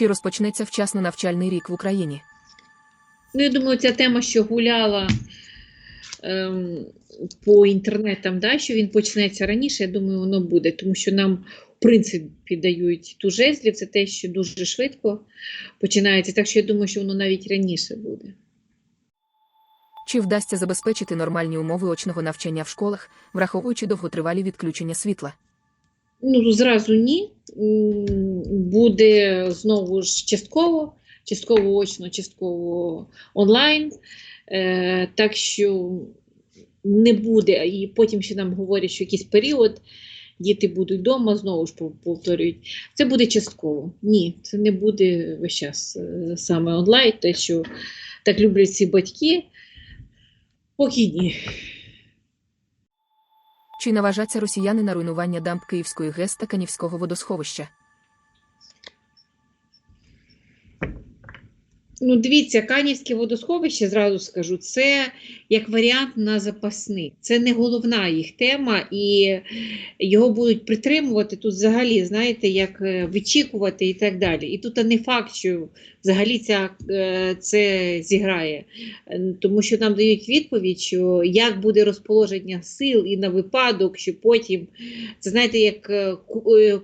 Чи розпочнеться вчасно навчальний рік в Україні? Ну, я думаю, ця тема, що гуляла ем, по інтернетам, да, що він почнеться раніше, я думаю, воно буде, тому що нам, в принципі, дають ту жезлів, це те, що дуже швидко починається. Так що я думаю, що воно навіть раніше буде. Чи вдасться забезпечити нормальні умови очного навчання в школах, враховуючи довготривалі відключення світла? Ну, зразу ні. Буде знову ж частково, частково очно, частково онлайн. Е, так що не буде. І потім ще нам говорять, що якийсь період діти будуть вдома, знову ж повторюють. Це буде частково. Ні, це не буде весь час е, саме онлайн, те, що так люблять ці батьки. Поки ні. Чи наважаться росіяни на руйнування дамб Київської ГЕС та Канівського водосховища? Ну, дивіться, Канівське водосховище, зразу скажу, це як варіант на запасник. Це не головна їх тема, і його будуть притримувати тут взагалі, знаєте, як е, вичікувати і так далі. І тут не факт, що взагалі ця, е, це зіграє. Тому що нам дають відповідь, що як буде розположення сил і на випадок, що потім, це знаєте, як е,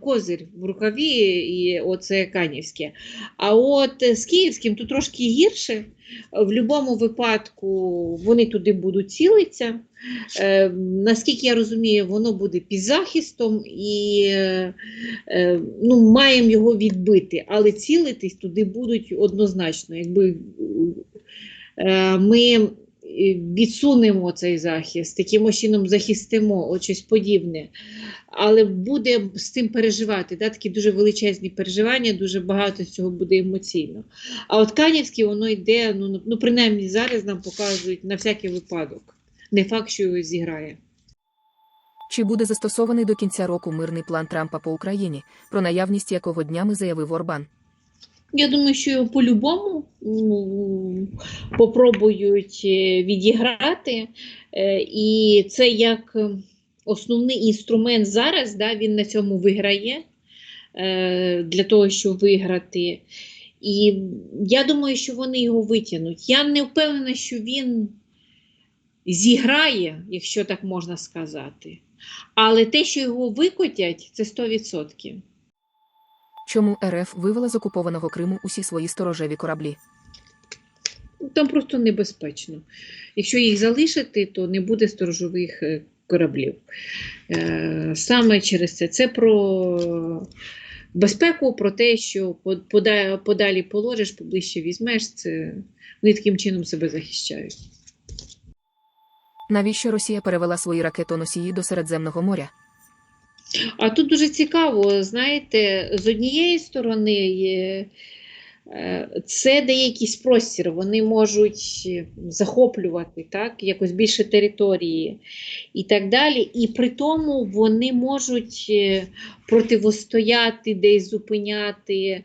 козир в рукаві, і оце Канівське. А от з Київським тут трошки гірше. В будь-якому випадку вони туди будуть цілитися. Е, наскільки я розумію, воно буде під захистом і е, ну, маємо його відбити, але цілитись туди будуть однозначно. Якби е, ми відсунемо цей захист, таким чином захистимо от щось подібне. Але буде з цим переживати, да, такі дуже величезні переживання, дуже багато цього буде емоційно. А от Канівське воно йде, ну, ну принаймні зараз нам показують на всякий випадок. Не факт, що його зіграє. Чи буде застосований до кінця року мирний план Трампа по Україні, про наявність якого днями заявив Орбан? Я думаю, що його по-любому попробують е, відіграти. Е, І це як основний інструмент зараз, да, він на цьому виграє е, для того, щоб виграти. І я думаю, що вони його витягнуть. Я не впевнена, що він зіграє, якщо так можна сказати. Але те, що його викотять, це 100%. Чому РФ вивела з окупованого Криму усі свої сторожеві кораблі? Там просто небезпечно. Якщо їх залишити, то не буде сторожових е, кораблів. Е, Саме через це. Це про безпеку, про те, що подалі положиш, поближче візьмеш, це вони таким чином себе захищають. Навіщо Росія перевела свої ракетоносії до Середземного моря? А тут дуже цікаво, знаєте, з однієї сторони е, це дає якийсь простір, вони можуть захоплювати так, якось більше території і так далі. І при тому вони можуть е, противостояти, десь зупиняти,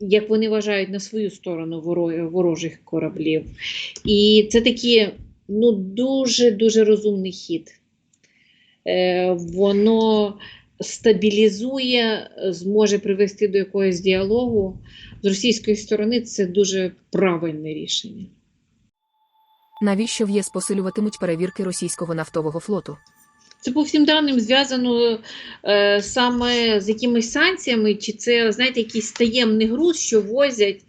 як вони вважають, на свою сторону ворожих кораблів. І це такий ну, дуже-дуже розумний хід е, воно стабілізує, е, зможе привести до якогось діалогу. З російської сторони це дуже правильне рішення. Навіщо в ЄС посилюватимуть перевірки російського нафтового флоту? Це по всім даним зв'язано е, саме з якимись санкціями, чи це, знаєте, якийсь таємний груз, що возять.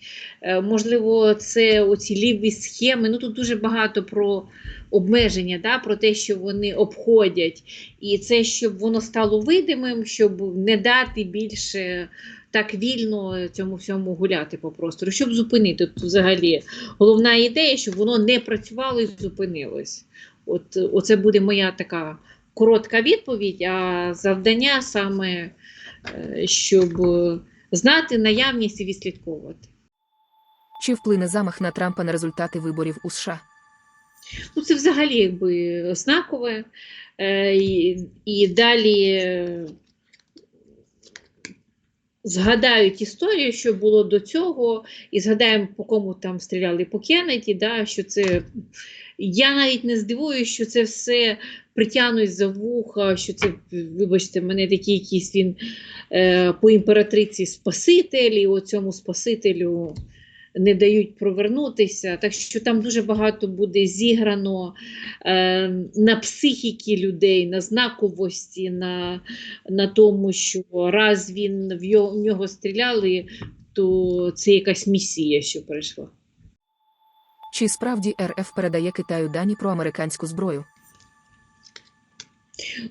Е, можливо, це оці ліві схеми. Ну тут дуже багато про обмеження, да, про те, що вони обходять. І це, щоб воно стало видимим, щоб не дати більше так вільно цьому всьому гуляти по простору, щоб зупинити тут взагалі. Головна ідея, щоб воно не працювало і зупинилось. От оце буде моя така коротка відповідь, а завдання саме, е, щоб е, знати наявність і відслідковувати. Чи вплине замах на Трампа на результати виборів у США? Ну, це взагалі якби знакове. Е, і, і далі згадають історію, що було до цього, і згадаємо, по кому там стріляли по Кеннеді, да, що це Я навіть не здивуюся, що це все притягнуть за вуха, що це, вибачте, мене такий якийсь він е, по імператриці спаситель, і оцьому спасителю не дають провернутися. Так що там дуже багато буде зіграно е, на психіки людей, на знаковості, на, на тому, що раз він в його, в нього стріляли, то це якась місія, що прийшла. Чи справді РФ передає Китаю дані про американську зброю?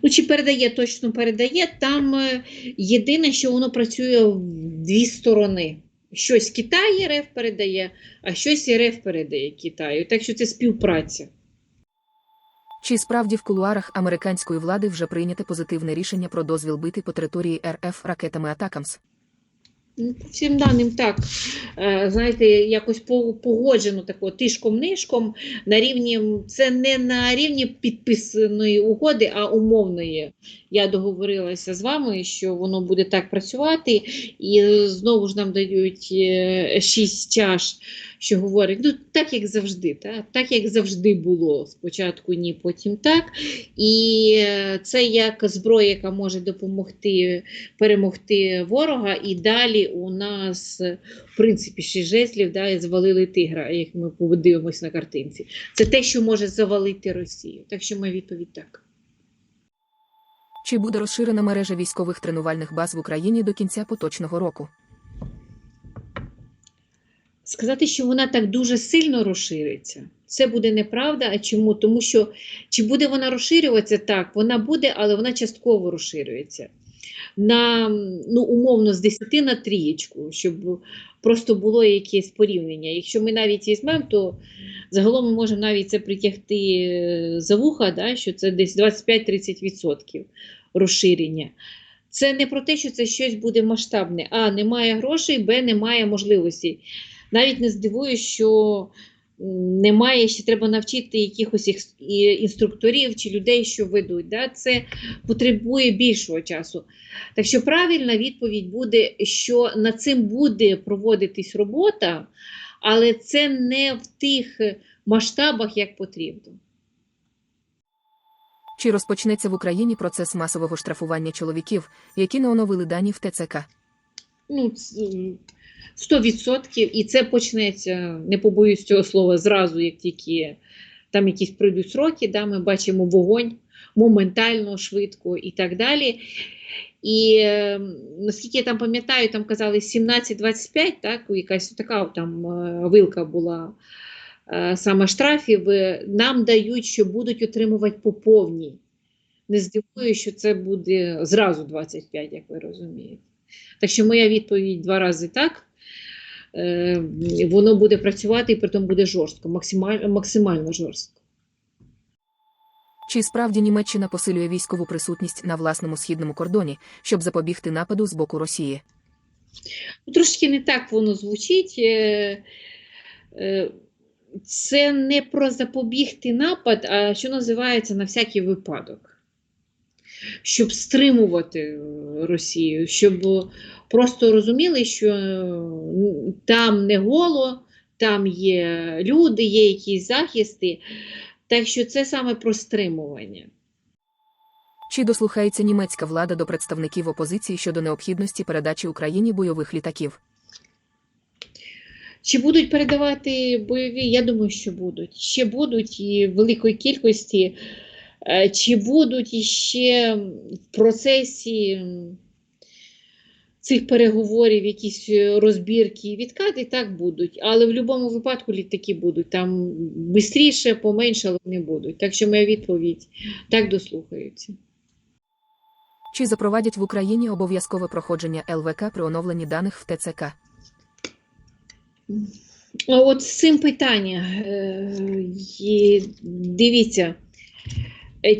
Ну, чи передає, точно передає. Там е, єдине, що воно працює в дві сторони. Щось Китай РФ передає, а щось РФ передає Китаю. Так що це співпраця. Чи справді в кулуарах американської влади вже прийняте позитивне рішення про дозвіл бити по території РФ ракетами Атакамс? Ну, по всім даним так, е, знаєте, якось по- погоджено тако тишком-нишком на рівні, це не на рівні підписаної угоди, а умовної. Я договорилася з вами, що воно буде так працювати, і знову ж нам дають е, шість чаш, що говорять, ну так як завжди, так, так як завжди було. Спочатку ні, потім так. І е, це як зброя, яка може допомогти перемогти ворога, і далі у нас, е, в принципі, шість жезлів да, і звалили тигра, як ми подивимось на картинці. Це те, що може завалити Росію. Так що моя відповідь так. Чи буде розширена мережа військових тренувальних баз в Україні до кінця поточного року? Сказати, що вона так дуже сильно розшириться, це буде неправда. А чому? Тому що чи буде вона розширюватися? Так, вона буде, але вона частково розширюється. На, ну, умовно, з 10 на трієчку, щоб просто було якесь порівняння. Якщо ми навіть візьмемо, то загалом ми можемо навіть це притягти е, за вуха, да, що це десь 25-30% розширення. Це не про те, що це щось буде масштабне. А, немає грошей, Б, немає можливостей. Навіть не здивуюсь, що немає, ще треба навчити якихось інструкторів чи людей, що ведуть. Да? Це потребує більшого часу. Так що правильна відповідь буде, що над цим буде проводитись робота, але це не в тих масштабах, як потрібно. Чи розпочнеться в Україні процес масового штрафування чоловіків, які не оновили дані в ТЦК? Ну, 100%. І це почнеться, не побоюсь цього слова, зразу, як тільки там якісь прийдуть сроки, да, ми бачимо вогонь моментально, швидко і так далі. І е, наскільки я там пам'ятаю, там казали 17-25, так, якась така там е, вилка була е, саме штрафів, е, нам дають, що будуть отримувати по повній. Не здивую, що це буде зразу 25, як ви розумієте. Так що моя відповідь два рази так. Е, воно буде працювати і при тому буде жорстко, максимально, максимально жорстко. Чи справді Німеччина посилює військову присутність на власному східному кордоні, щоб запобігти нападу з боку Росії? Ну, Трошки не так воно звучить. Е, е, Це не про запобігти напад, а що називається на всякий випадок. Щоб стримувати е, Росію, щоб просто розуміли, що е, там не голо, там є люди, є якісь захисти. Так що це саме про стримування. Чи дослухається німецька влада до представників опозиції щодо необхідності передачі Україні бойових літаків? Чи будуть передавати бойові? Я думаю, що будуть. Ще будуть і в великої кількості. Е, Чи будуть іще в процесі цих переговорів якісь е, розбірки і відкати, так будуть. Але в будь-якому випадку літаки будуть. Там швидше, поменше, але вони будуть. Так що моя відповідь так дослухаються. Чи запровадять в Україні обов'язкове проходження ЛВК при оновленні даних в ТЦК? От з цим питання. Е, Дивіться,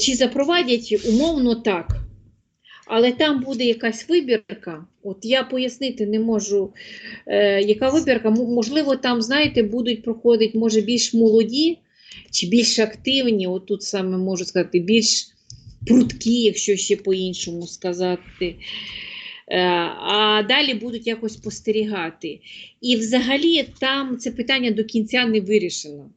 чи запровадять умовно так, але там буде якась вибірка. От я пояснити не можу, е, яка вибірка. Можливо, там, знаєте, будуть проходити, може, більш молоді чи більш активні. От тут саме можу сказати, більш прудкі, якщо ще по-іншому сказати. Е, А далі будуть якось спостерігати. І взагалі там це питання до кінця не вирішено.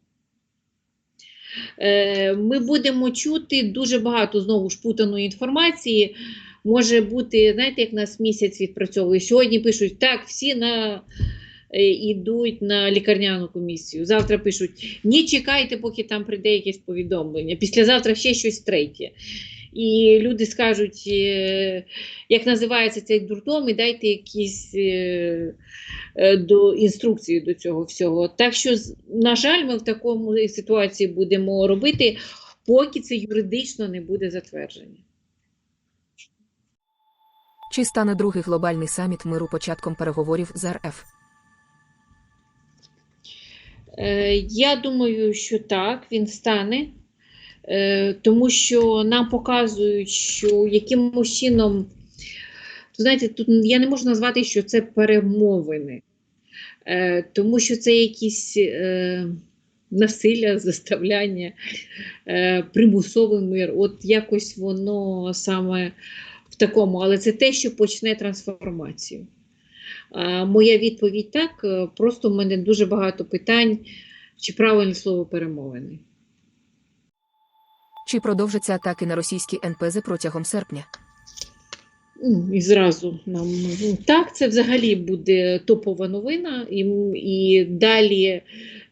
Е, ми будемо чути дуже багато знову ж путаної інформації. Може бути, знаєте, як нас місяць відпрацьовує. Сьогодні пишуть, так, всі на, е, йдуть на лікарняну комісію. Завтра пишуть, ні, чекайте, поки там прийде якесь повідомлення. Післязавтра ще щось третє. І люди скажуть, е, як називається цей дурдом, і дайте якісь е, е, до інструкції до цього всього. Так що, на жаль, ми в такому ситуації будемо робити, поки це юридично не буде затверджено. Чи стане другий глобальний саміт миру початком переговорів з РФ? Я думаю, що так, він стане, тому що нам показують, що якимось чином, знаєте, тут я не можу назвати, що це перемовини, Е, тому що це якісь е, насилля, заставляння, е, примусовий мир. От якось воно саме в такому, але це те, що почне трансформацію. Моя відповідь так. е, Просто в мене дуже багато питань, чи правильне слово перемовини. Чи продовжаться атаки на російські НПЗ протягом серпня? Ну, І зразу нам ну, так, це взагалі буде топова новина, і, і далі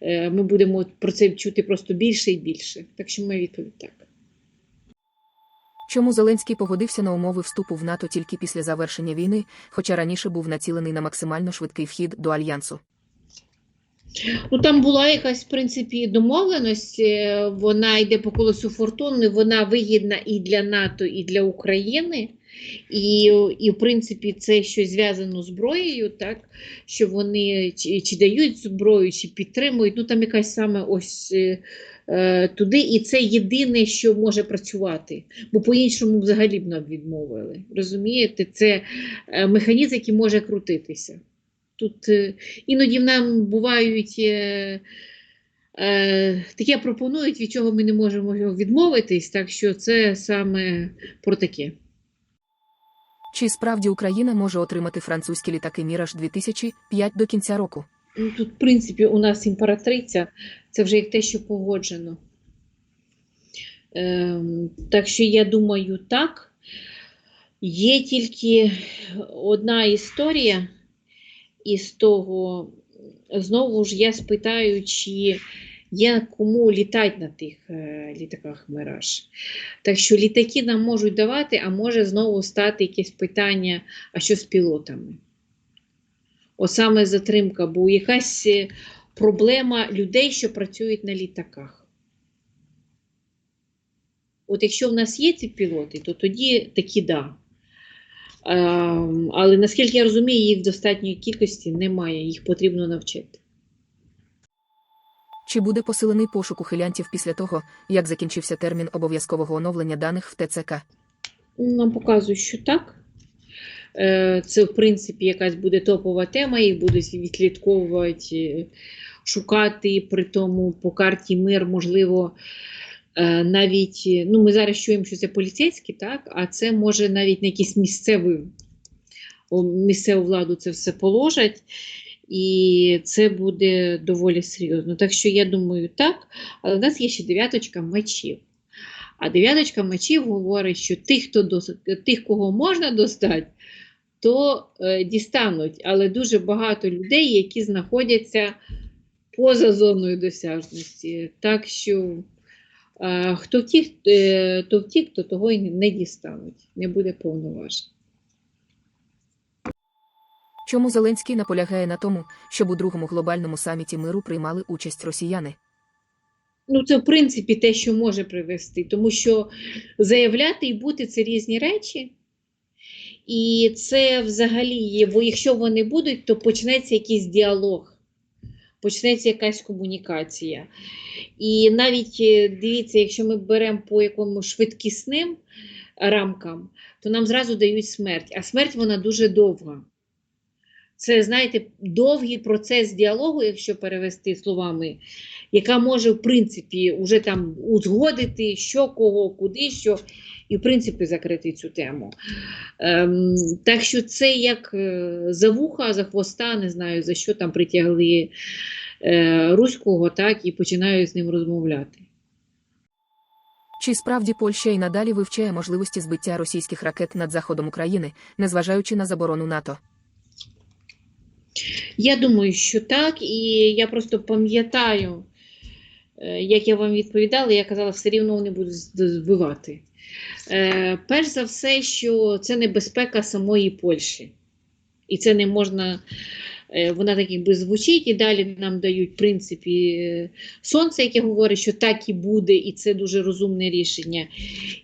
е, ми будемо про це чути просто більше і більше. Так що моя відповідь так. Чому Зеленський погодився на умови вступу в НАТО тільки після завершення війни, хоча раніше був націлений на максимально швидкий вхід до альянсу? Ну там була якась в принципі домовленість. е, Вона йде по колесу фортуни, вона вигідна і для НАТО, і для України. І, і в принципі, це щось зв'язано з зброєю, так що вони чи, чи дають зброю, чи підтримують. Ну там якась саме ось е, е, туди, і це єдине, що може працювати. Бо по-іншому взагалі б нам відмовили. Розумієте, це е, механізм, який може крутитися. Тут е, іноді в нам бувають е, е, таке пропонують, від чого ми не можемо відмовитись, так що це саме про таке. Чи справді Україна може отримати французькі літаки Міраж 2005 до кінця року? Ну, тут, в принципі, у нас імператриця, це вже як те, що погоджено. Ем, так що я думаю, так. Є тільки одна історія із того, знову ж я спитаю, чи є кому літати на тих е, літаках Мираж. Так що літаки нам можуть давати, а може знову стати якесь питання, а що з пілотами? От саме затримка, бо якась е, проблема людей, що працюють на літаках. От якщо в нас є ці пілоти, то тоді такі да. Ем, але наскільки я розумію, їх в достатньої кількості немає, їх потрібно навчити. Чи буде посилений пошук ухилянтів після того, як закінчився термін обов'язкового оновлення даних в ТЦК? Нам показують, що так. Е, Це, в принципі, якась буде топова тема, їх будуть відслідковувати, шукати при тому по карті мир, можливо, навіть, е, ну, ми зараз чуємо, що це поліцейські, так, а це може навіть на якісь місцеві, місцеву владу це все положать. І це буде доволі серйозно. Так що я думаю, так. Але в нас є ще дев'яточка мечів. А дев'яточка мечів говорить, що тих, хто дос... тих, кого можна достати, то е, дістануть. Але дуже багато людей, які знаходяться поза зоною досяжності. Так що е, хто втік, е, то втік, то того й не дістануть, не буде повноважень. Чому Зеленський наполягає на тому, щоб у другому глобальному саміті миру приймали участь росіяни? Ну, це в принципі те, що може привести, тому що заявляти і бути це різні речі. І це взагалі є, бо якщо вони будуть, то почнеться якийсь діалог, почнеться якась комунікація. І навіть е, дивіться, якщо ми беремо по якомусь швидкісним рамкам, то нам зразу дають смерть. А смерть вона дуже довга. Це, знаєте, довгий процес діалогу, якщо перевести словами, яка може, в принципі, уже там узгодити, що кого, куди, що, і, в принципі, закрити цю тему. Ем, так що це як е, за вуха, за хвоста, не знаю, за що там притягли е, руського, так, і починають з ним розмовляти. Чи справді Польща і надалі вивчає можливості збиття російських ракет над заходом України, незважаючи на заборону НАТО? Я думаю, що так, і я просто пам'ятаю, е, як я вам відповідала, я казала, все рівно вони будуть збивати. Е, Перш за все, що це небезпека самої Польщі. І це не можна, е, вона так якби звучить, і далі нам дають, в принципі, сонце, яке говорить, що так і буде, і це дуже розумне рішення.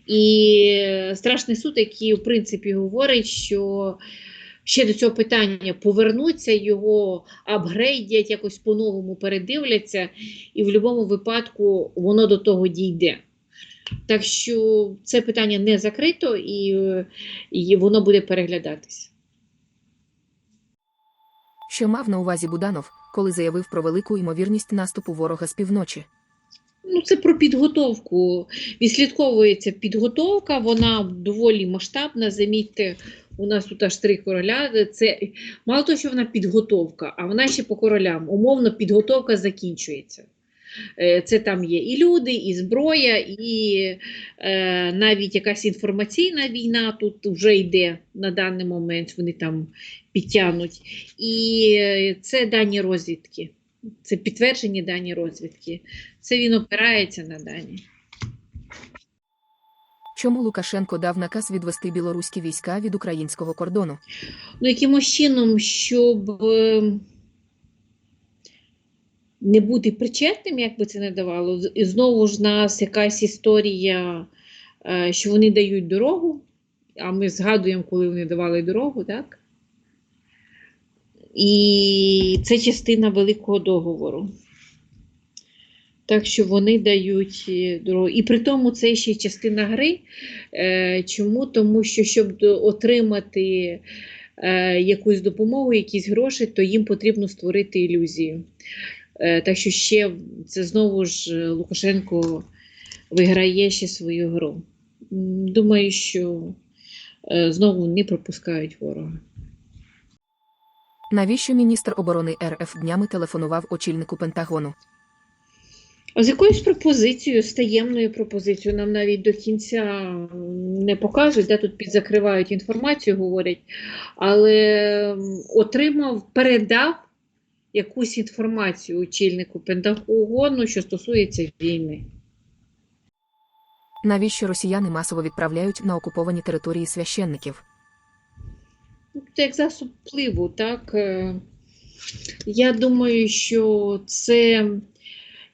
І страшний суд, який, в принципі, говорить, що ще до цього питання повернуться, його апгрейдять, якось по-новому передивляться, і в будь-якому випадку воно до того дійде. Так що це питання не закрито і, і воно буде переглядатись. Що мав на увазі Буданов, коли заявив про велику ймовірність наступу ворога з півночі? Ну, це про підготовку. Відслідковується підготовка, вона доволі масштабна. Замітьте, у нас тут аж три короля. Це мало того, що вона підготовка, а вона ще по королям. Умовно, підготовка закінчується. Е, Це там є і люди, і зброя, і е, навіть якась інформаційна війна тут вже йде на даний момент, вони там підтягнуть. І е, це дані розвідки. Це підтверджені дані розвідки. Це він опирається на дані. Чому Лукашенко дав наказ відвести білоруські війська від українського кордону? Ну, якимось чином, щоб е, не бути причетним, як би це не давало, і знову ж нас якась історія, е, що вони дають дорогу, а ми згадуємо, коли вони давали дорогу, так? І це частина великого договору. Так що вони дають е, дорогу. І при тому це ще частина гри. Е, Чому? Тому що щоб отримати е, якусь допомогу, якісь гроші, то їм потрібно створити ілюзію. Так що ще це знову ж Лукашенко виграє ще свою гру. Думаю, що знову не пропускають ворога. Навіщо міністр оборони РФ днями телефонував очільнику Пентагону? З якоюсь пропозицією, з таємною пропозицією, нам навіть до кінця не покажуть, де тут підзакривають інформацію, говорять, але отримав, передав якусь інформацію очільнику Пентагону, що стосується війни. Навіщо росіяни масово відправляють на окуповані території священників? Ну, Це як засоб впливу, так? Е, Я думаю, що це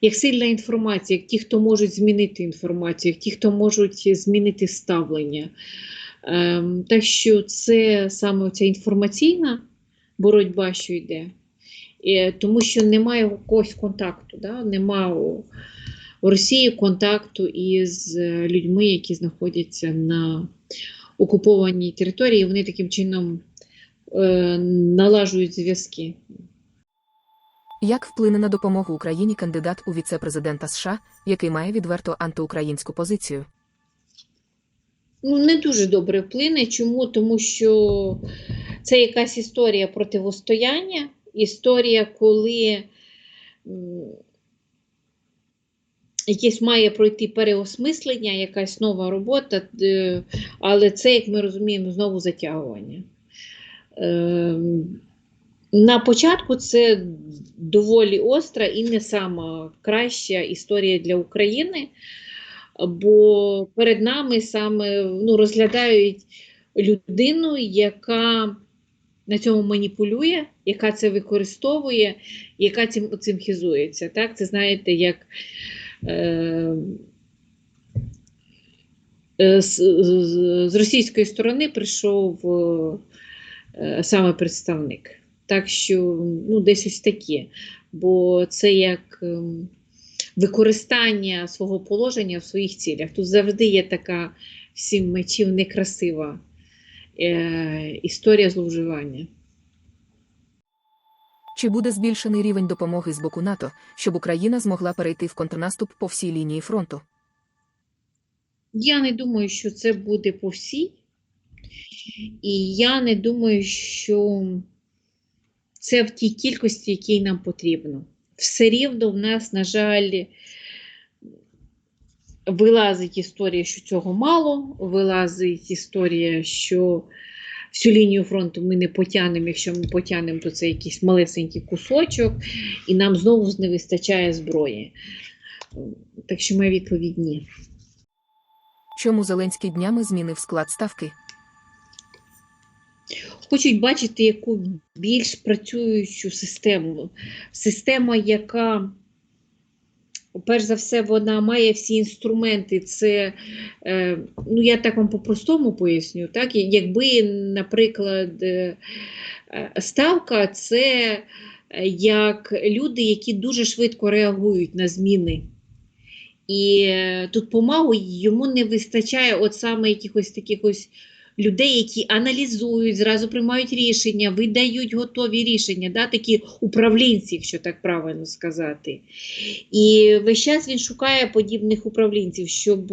як сильна інформація, як ті, хто можуть змінити інформацію, як ті, хто можуть змінити ставлення. Ем, Так що це саме ця інформаційна боротьба, що йде. Е, Тому що немає якогось контакту, да? немає у у Росії контакту із е, людьми, які знаходяться на окупованій території, вони таким чином е, налажують зв'язки. Як вплине на допомогу Україні кандидат у віце-президента США, який має відверто антиукраїнську позицію? Ну, не дуже добре вплине. Чому? Тому що це якась історія противостояння, історія, коли якесь має пройти переосмислення, якась нова робота, е, але це, як ми розуміємо, знову затягування. На початку це доволі остра і не сама краща історія для України, бо перед нами саме ну, розглядають людину, яка на цьому маніпулює, яка це використовує, яка цим, цим хизується. Так? Це знаєте, як е, е, з, з, з російської сторони прийшов е, саме представник. Так що ну, десь ось таке. Бо це як ем, використання свого положення в своїх цілях. Тут завжди є така всім мечів некрасива е, історія зловживання. Чи буде збільшений рівень допомоги з боку НАТО, щоб Україна змогла перейти в контрнаступ по всій лінії фронту? Я не думаю, що це буде по всій. І я не думаю, що це в тій кількості, якій нам потрібно. Все рівно в нас, на жаль, вилазить історія, що цього мало, вилазить історія, що всю лінію фронту ми не потягнемо, якщо ми потягнемо, то це якийсь малесенький кусочок, і нам знову не вистачає зброї. Так що моя відповідь ні. Чому Зеленський днями змінив склад ставки? Хочуть бачити яку більш працюючу систему. Система, яка, перш за все, вона має всі інструменти. Це, е, ну я так вам по-простому поясню, так? якби, наприклад, е, е, ставка це як люди, які дуже швидко реагують на зміни. І тут помалу йому не вистачає от саме якихось таких ось людей, які аналізують, зразу приймають рішення, видають готові рішення, да, такі управлінці, якщо так правильно сказати. І весь час він шукає подібних управлінців, щоб,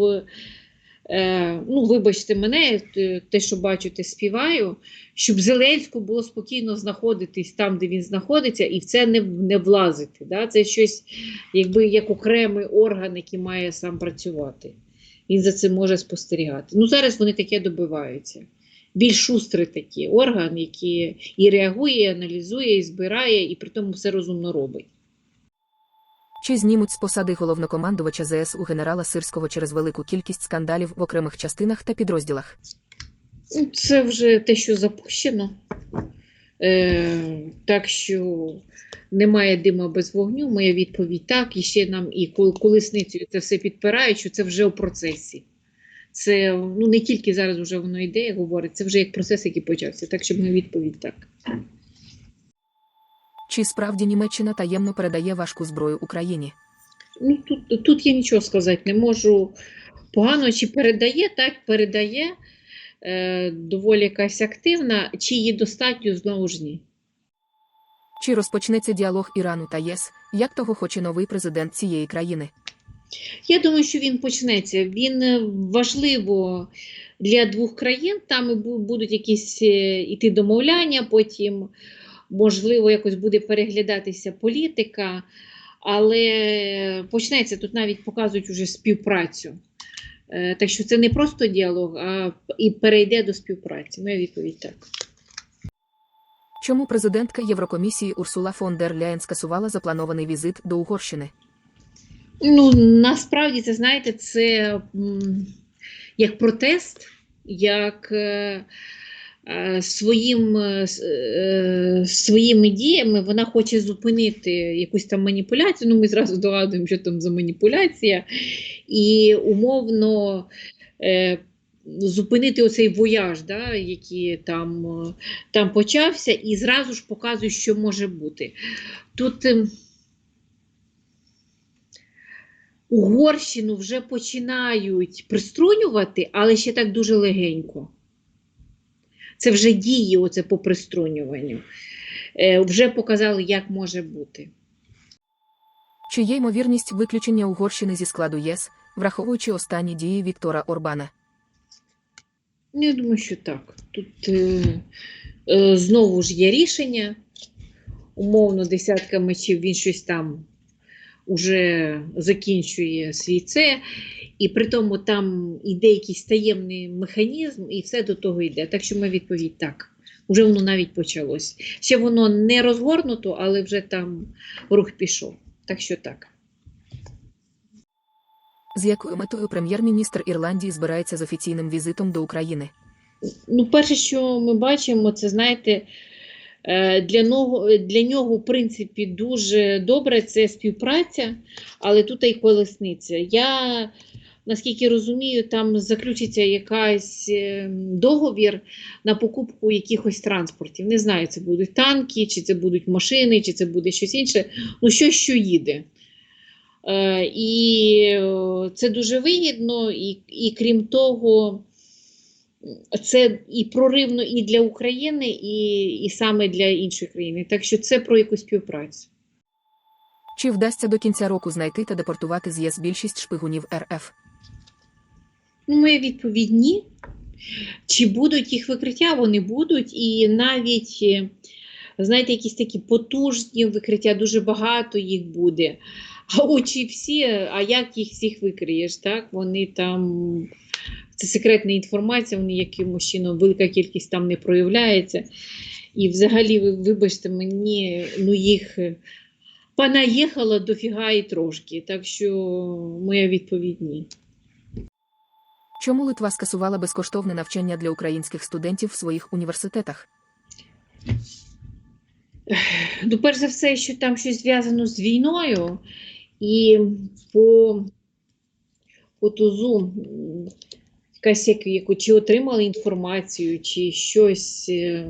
е, ну, вибачте мене, те- що бачу, те співаю, щоб Зеленську було спокійно знаходитись там, де він знаходиться, і в це не, не влазити. Да? Це щось, якби як окремий орган, який має сам працювати. Він за цим може спостерігати. Ну, зараз вони таке добиваються. Більш шустрий такий орган, який і реагує, і аналізує, і збирає, і при тому все розумно робить. Чи знімуть з посади головнокомандувача ЗС у генерала Сирського через велику кількість скандалів в окремих частинах та підрозділах? Це вже те, що запущено. Е, так що немає дима без вогню. Моя відповідь так. І ще нам і кол- колесницею це все підпирають, що це вже у процесі. Це ну, не тільки зараз вже воно йде, як говорить, це вже як процес, який почався. Так що моя відповідь так. Чи справді Німеччина таємно передає важку зброю Україні? Ну, тут, тут я нічого сказати не можу. Погано чи передає, так передає. Е, доволі якась активна, чи її достатньо знову ж ні. Чи розпочнеться діалог Ірану та ЄС, як того хоче новий президент цієї країни? Я думаю, що він почнеться. Він е, важливо для двох країн. Там будуть якісь е, іти домовляння, потім, можливо, якось буде переглядатися політика, але почнеться тут навіть показують уже співпрацю. Е, Так що це не просто діалог, а і перейде до співпраці. Моя відповідь так. Чому президентка Єврокомісії Урсула фон дер Ляєн скасувала запланований візит до Угорщини? Ну, насправді, це знаєте, це як протест, як е, своїм, е, е, своїми діями вона хоче зупинити якусь там маніпуляцію. Ну, ми зразу догадуємо, що там за маніпуляція, і умовно. Е, Зупинити оцей вояж, да, який там, е, там почався, і зразу ж показує, що може бути. Тут ем, Угорщину вже починають приструнювати, але ще так дуже легенько. Це вже діє оце по приструнюванню. Е, вже показали, як може бути. Чи є ймовірність виключення Угорщини зі складу ЄС, враховуючи останні дії Віктора Орбана? Ну, я думаю, що так. Тут е, е, знову ж є рішення. Умовно, десятка мечів він щось там уже закінчує свій це, і при тому там іде якийсь таємний механізм, і все до того йде. Так що моя відповідь так. Уже воно навіть почалось. Ще воно не розгорнуто, але вже там рух пішов. Так що так. З якою метою прем'єр-міністр Ірландії збирається з офіційним візитом до України? Ну, перше, що ми бачимо, це знаєте, е, для нього, для нього, в принципі, дуже добре це співпраця, але тут і колесниця. Я, наскільки розумію, там заключиться якась е, договір на покупку якихось транспортів. Не знаю, це будуть танки, чи це будуть машини, чи це буде щось інше. Ну, щось, що їде. Е, І е, це дуже вигідно, і, і крім того, це і проривно і для України, і, і саме для іншої країни. Так що це про якусь співпрацю. Чи вдасться до кінця року знайти та депортувати з ЄС більшість шпигунів РФ? Ну, моя відповідь ні. Чи будуть їх викриття? Вони будуть, і навіть е, знаєте, якісь такі потужні викриття, дуже багато їх буде. А очі всі, а як їх всіх викриєш, так? Вони там, це секретна інформація, вони якимось чином, велика кількість там не проявляється. І взагалі, ви вибачте мені, ну їх е, понаїхало дофіга і трошки. Так що моя відповідь ні. Чому Литва скасувала безкоштовне навчання для українських студентів в своїх університетах? Ну, перш за все, що там щось зв'язано з війною, і по, по тузу якась як, яку, чи отримали інформацію, чи щось е,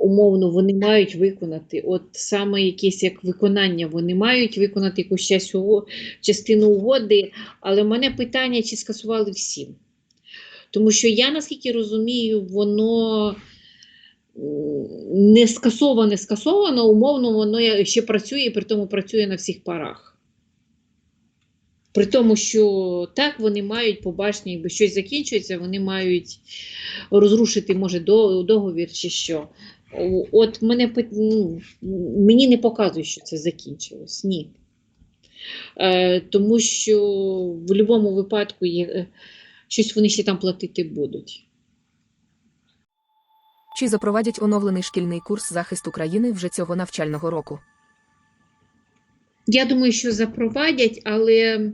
умовно вони мають виконати. От саме якесь як виконання вони мають виконати якусь частину угоди, але в мене питання, чи скасували всі. Тому що я, наскільки розумію, воно не скасоване, скасовано, умовно, воно ще працює, і при тому працює на всіх парах. При тому, що так вони мають побачення, якби щось закінчується, вони мають розрушити, може, договір чи що. От мене ну, мені не показує, що це закінчилось. Ні. Е, тому що в будь-якому випадку є, е, щось вони ще там платити будуть. Чи запровадять оновлений шкільний курс захист України вже цього навчального року? Я думаю, що запровадять, але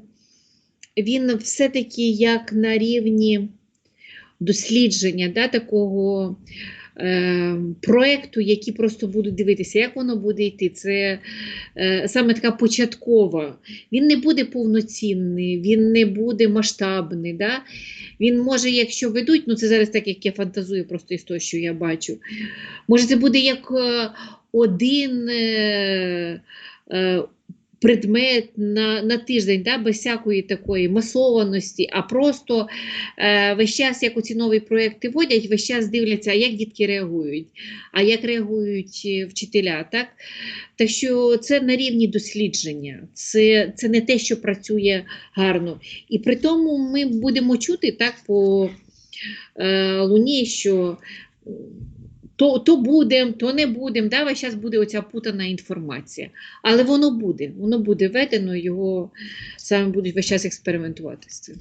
він все-таки як на рівні дослідження, да, такого е, проекту, які просто будуть дивитися, як воно буде йти. Це е, саме така початкова. Він не буде повноцінний, він не буде масштабний. Да? Він може, якщо ведуть, ну це зараз так, як я фантазую просто із того, що я бачу. Може, це буде як е, один. Е, е, предмет на, на тиждень, да, без всякої такої масованості, а просто е, весь час, як оці нові проекти вводять, весь час дивляться, як дітки реагують, а як реагують е, вчителя. Так, так що це на рівні дослідження, це, це не те, що працює гарно. І при тому ми будемо чути так по е, луні, що то, то будемо, то не будемо. Да, час буде оця путана інформація. Але воно буде, воно буде введено, його саме будуть весь час експериментувати з цим.